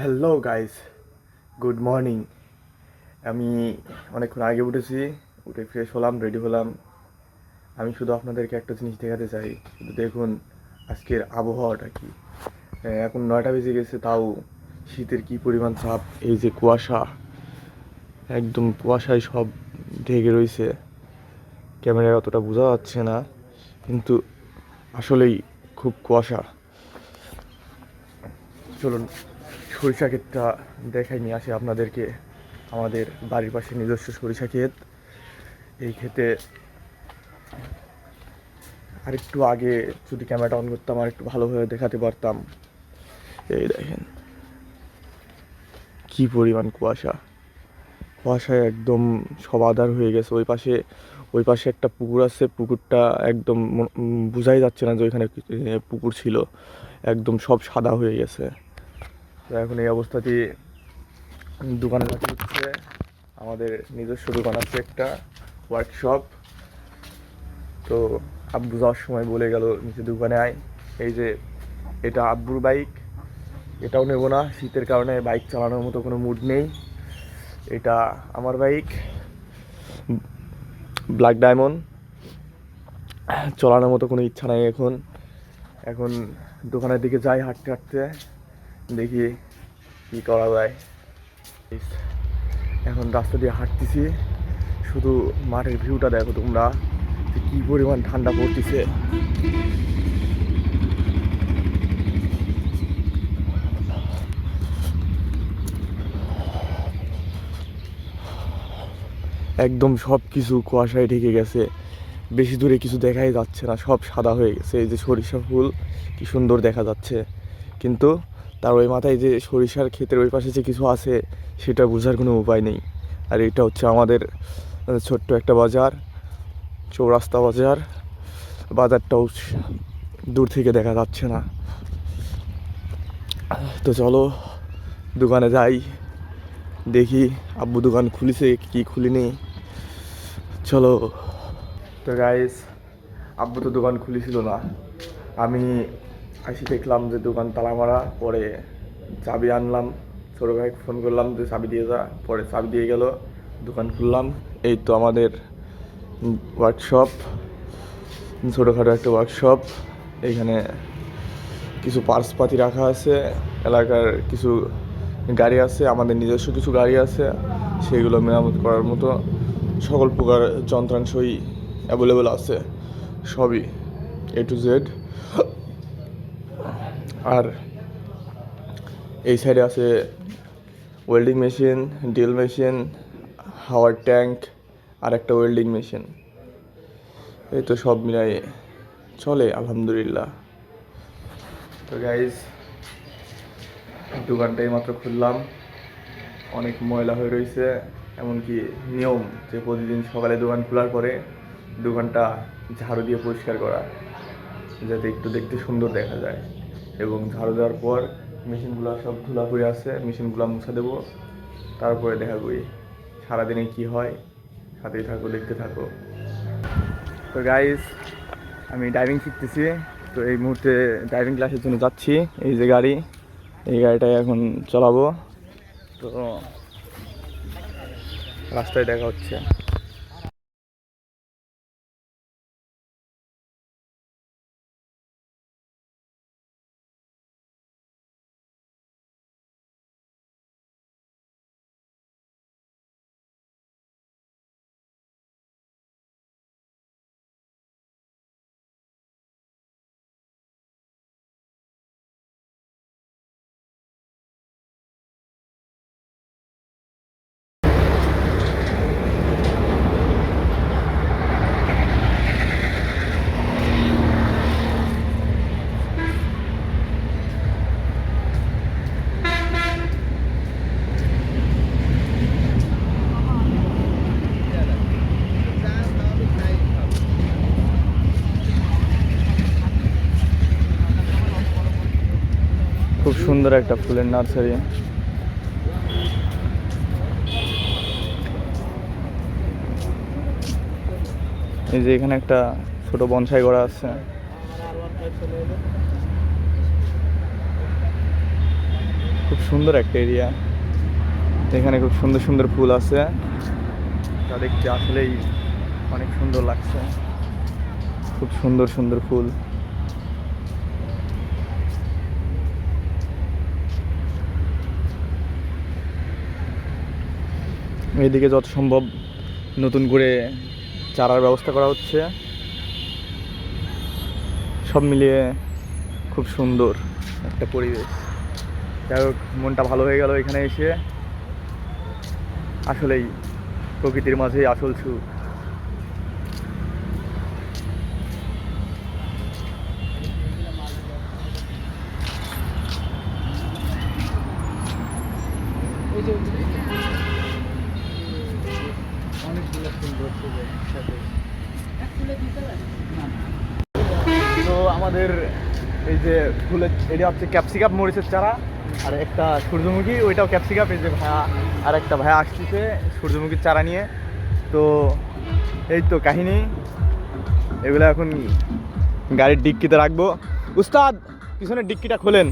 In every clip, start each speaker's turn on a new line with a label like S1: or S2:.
S1: Hello guys good morning আমি অনেকক্ষণ আগে উঠেছি, উঠে ফ্রেশ হলাম রেডি হলাম। আমি শুধু আপনাদেরকে একটা জিনিস দেখাতে চাই। শুধু দেখুন আজকের আবহাওয়াটা কি। এখন নয়টা বেজে গেছে, তাও শীতের কি পরিমাণ চাপ। এই যে কুয়াশা, একদম কুয়াশায় সব ঢেকে রয়েছে। ক্যামেরায় অতটা বোঝা যাচ্ছে না, কিন্তু আসলেই খুব কুয়াশা। চলুন সরিষা ক্ষেতটা দেখাই নিয়ে আসি আপনাদেরকে। আমাদের বাড়ির পাশে নিজস্ব সরিষা ক্ষেত এই ক্ষেতে আরেকটু আগে যদি ক্যামেরাটা অন করতাম আর একটু ভালোভাবে দেখাতে পারতাম। এই দেখেন, কি পরিমাণ কুয়াশা। কুয়াশায় একদম সব আধার হয়ে গেছে। ওই পাশে ওই পাশে একটা পুকুর আছে। পুকুরটা একদম বোঝাই যাচ্ছে না যে ওইখানে পুকুর ছিল। একদম সব সাদা হয়ে গেছে। তো এখন এই অবস্থাতে দোকানে যাতে হচ্ছে আমাদের নিজস্ব দোকান আছে একটা ওয়ার্কশপ তো আব্বু যাওয়ার সময় বলে গেল, নিচে দোকানে আয়। এই যে এটা আব্বুর বাইক এটাও নেব না, শীতের কারণে বাইক চালানোর মতো কোনো মুড নেই। এটা আমার বাইক ব্ল্যাক ডায়মন্ড চলানোর মতো কোনো ইচ্ছা নাই এখন। এখন দোকানের দিকে যাই হাঁটতে হাঁটতে। দেখি কি করা যায়। এখন রাস্তা দিয়ে হাঁটতেছি, শুধু মাঠের ভিউটা দেখো তোমরা কি পরিমাণ ঠান্ডা পড়তেছে। একদম সব কিছু কুয়াশায় ঢেকে গেছে। বেশি দূরে কিছু দেখাই যাচ্ছে না, সব সাদা হয়ে গেছে। এই যে সরিষা ফুল, কি সুন্দর দেখা যাচ্ছে। কিন্তু তার ওই মাথায় যে সরিষার ক্ষেতের ওই পাশে যে কিছু আছে, সেটা বোঝার কোনো উপায় নেই। আর এটা হচ্ছে আমাদের ছোট্ট একটা বাজার, চৌরাস্তা বাজার। বাজারটাও দূর থেকে দেখা যাচ্ছে না। তো চলো, দোকানে যাই, দেখি আব্বু দোকান খুলিছে কি খুলিনি। চলো। তো গাইস আব্বু তো দোকান খুলেছিল না। আমি আসি দেখলাম যে দোকান তালা মারা, পরে চাবি আনলাম। ছোটো ভাই ফোন করলাম যে চাবি দিয়ে যা, পরে চাবি দিয়ে গেল, দোকান খুললাম। এই তো আমাদের ওয়ার্কশপ ছোটোখাটো একটা ওয়ার্কশপ এইখানে কিছু পার্সপাতি রাখা আছে, এলাকার কিছু গাড়ি আছে, আমাদের নিজস্ব কিছু গাড়ি আছে, সেগুলো মেরামত করার মতো সকল প্রকার যন্ত্রাংশই অ্যাভেলেবেল আছে, সবই এ টু জেড আর এই সাইডে আছে ওয়েল্ডিং মেশিন ড্রিল মেশিন হাওয়ার ট্যাঙ্ক আর একটা ওয়েল্ডিং মেশিন এই তো সব মিলাই চলে, আলহামদুলিল্লাহ। তো গাইজ দোকানটাই মাত্র খুললাম। অনেক ময়লা হয়ে রয়েছে, এমনকি নিয়ম যে প্রতিদিন সকালে দোকান খোলার পরে দোকানটা ঝাড়ু দিয়ে পরিষ্কার করা, যাতে একটু দেখতে সুন্দর দেখা যায়। এবং ঝাড়ু দেওয়ার পর মেশিনগুলো সব ধুলা পড়ে আছে, মেশিনগুলো মুছে দেবো। তারপরে দেখা করি সারাদিনে কি হয়। সাথেই থাকো, দেখতে থাকো। তো গাইজ আমি ড্রাইভিং শিখতেছি। তো এই মুহূর্তে ড্রাইভিং ক্লাসের জন্য যাচ্ছি। এই যে গাড়ি, এই গাড়িটাই এখন চালাবো। তো রাস্তায় দেখা হচ্ছে খুব সুন্দর একটা ফুলের নার্সারি। এই যে এখানে একটা ছোট বনসাই করা আছে। খুব সুন্দর একটা এরিয়া। এখানে খুব সুন্দর সুন্দর ফুল আছে। তা দেখতে আসলেই অনেক সুন্দর লাগছে। খুব সুন্দর সুন্দর ফুল। এদিকে যত সম্ভব নতুন করে চারার ব্যবস্থা করা হচ্ছে। সব মিলিয়ে খুব সুন্দর একটা পরিবেশ। যাই হোক, মনটা ভালো হয়ে গেল এখানে এসে। আসলেই প্রকৃতির মাঝেই আসল সুখ। তো আমাদের এই যে ফুলের এটা হচ্ছে ক্যাপসিকাপ মরিচের চারা, আর একটা সূর্যমুখী, ওইটাও ক্যাপসিকাপ এই যে ভায়া আর একটা ভায়া আসতেছে সূর্যমুখীর চারা নিয়ে। তো এই তো কাহিনী, এগুলো এখন গাড়ির ডিক্কিতে রাখব। উস্তাদ, পিছনের ডিক্কিটা খোলেন।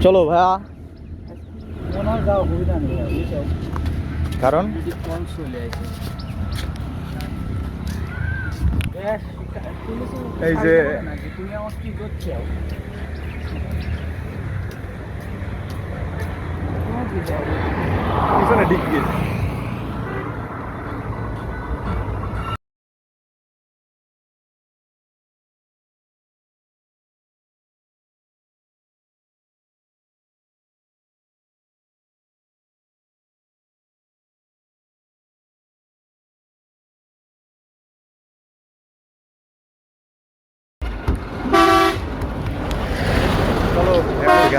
S1: চলো ভাইয়া। কারণ? এই যে-
S2: তুমি আমার কি করছ? তোমার কি
S1: পিছনে ডিক্কি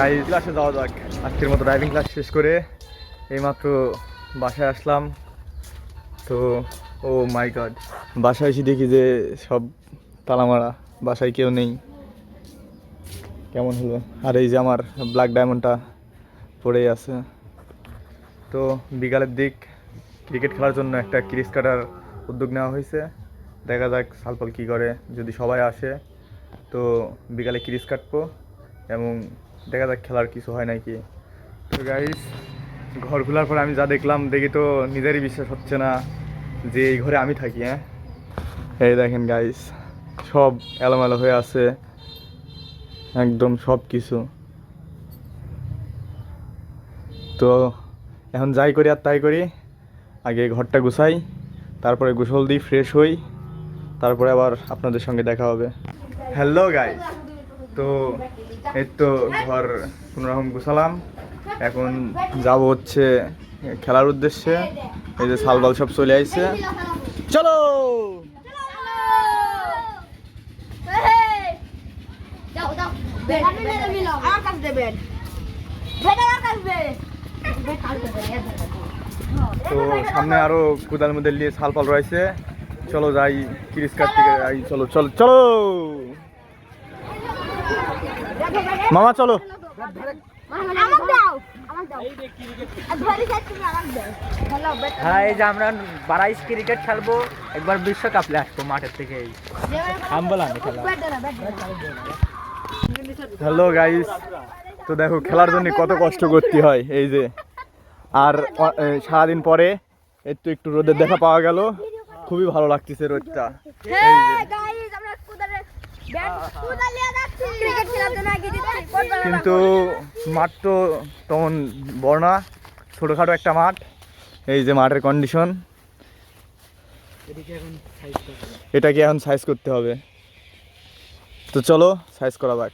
S1: গাড়ি ক্লাসে যাওয়া যাক। আজকের মতো ড্রাইভিং ক্লাস শেষ করে এইমাত্র বাসায় আসলাম। তো, ও মাই গড বাসায় এসে দেখি যে সব তালামারা, বাসায় কেউ নেই। কেমন হলো? আর এই যে আমার ব্ল্যাক ডায়মন্ডটা পড়েই আছে। তো, বিকালের দিক ক্রিকেট খেলার জন্য একটা ক্রিস কাটার উদ্যোগ নেওয়া হয়েছে। দেখা যাক সালপাল কী করে। যদি সবাই আসে, তো বিকালে ক্রিস কাটবো এবং দেখা যাক খেলার কিছু হয় নাকি। তো গাইস ঘর খোলার পর আমি যা দেখলাম, দেখি তো নিজেরই বিশ্বাস হচ্ছে না যে এই ঘরে আমি থাকি হ্যাঁ? এই দেখেন গাইস সব এলোমেলো হয়ে আছে। একদম সব কিছু তো এখন যাই করি আর তাই করি। আগে ঘরটা গুছাই, তারপরে গোসল দিই ফ্রেশ হই, তারপরে আবার আপনাদের সঙ্গে দেখা হবে। হ্যালো গাইস তো এই তো ঘর কোনোরকম গুছালাম। এখন যাব হচ্ছে খেলার উদ্দেশ্যে। এই যে সালবাল সব চলে আসছে চলো! তো সামনে আরও কোদাল মধ্যে নিয়ে সালপাল রয়েছে। চলো যাই ক্রিস কাট থেকে চলো চলো চলো!
S3: হ্যালো চলো।
S2: হ্যাঁ এই যে আমরা বারাইশ ক্রিকেট খেলব। একবার বিশ্বকাপে আসব মাঠের থেকে এই।
S1: হ্যালো গাইস তো দেখো খেলার জন্য কত কষ্ট করতে হয় এই যে। আর সারাদিন পরে একটু একটু রোদের দেখা পাওয়া গেল। খুবই ভালো লাগতেছে রোদটা। কিন্তু মাঠ তো তেমন বড় না, ছোটোখাটো একটা মাঠ, এই যে মাঠের কন্ডিশন এটাকে এখন সাইজ করতে হবে? তো চলো সাইজ করা যাক।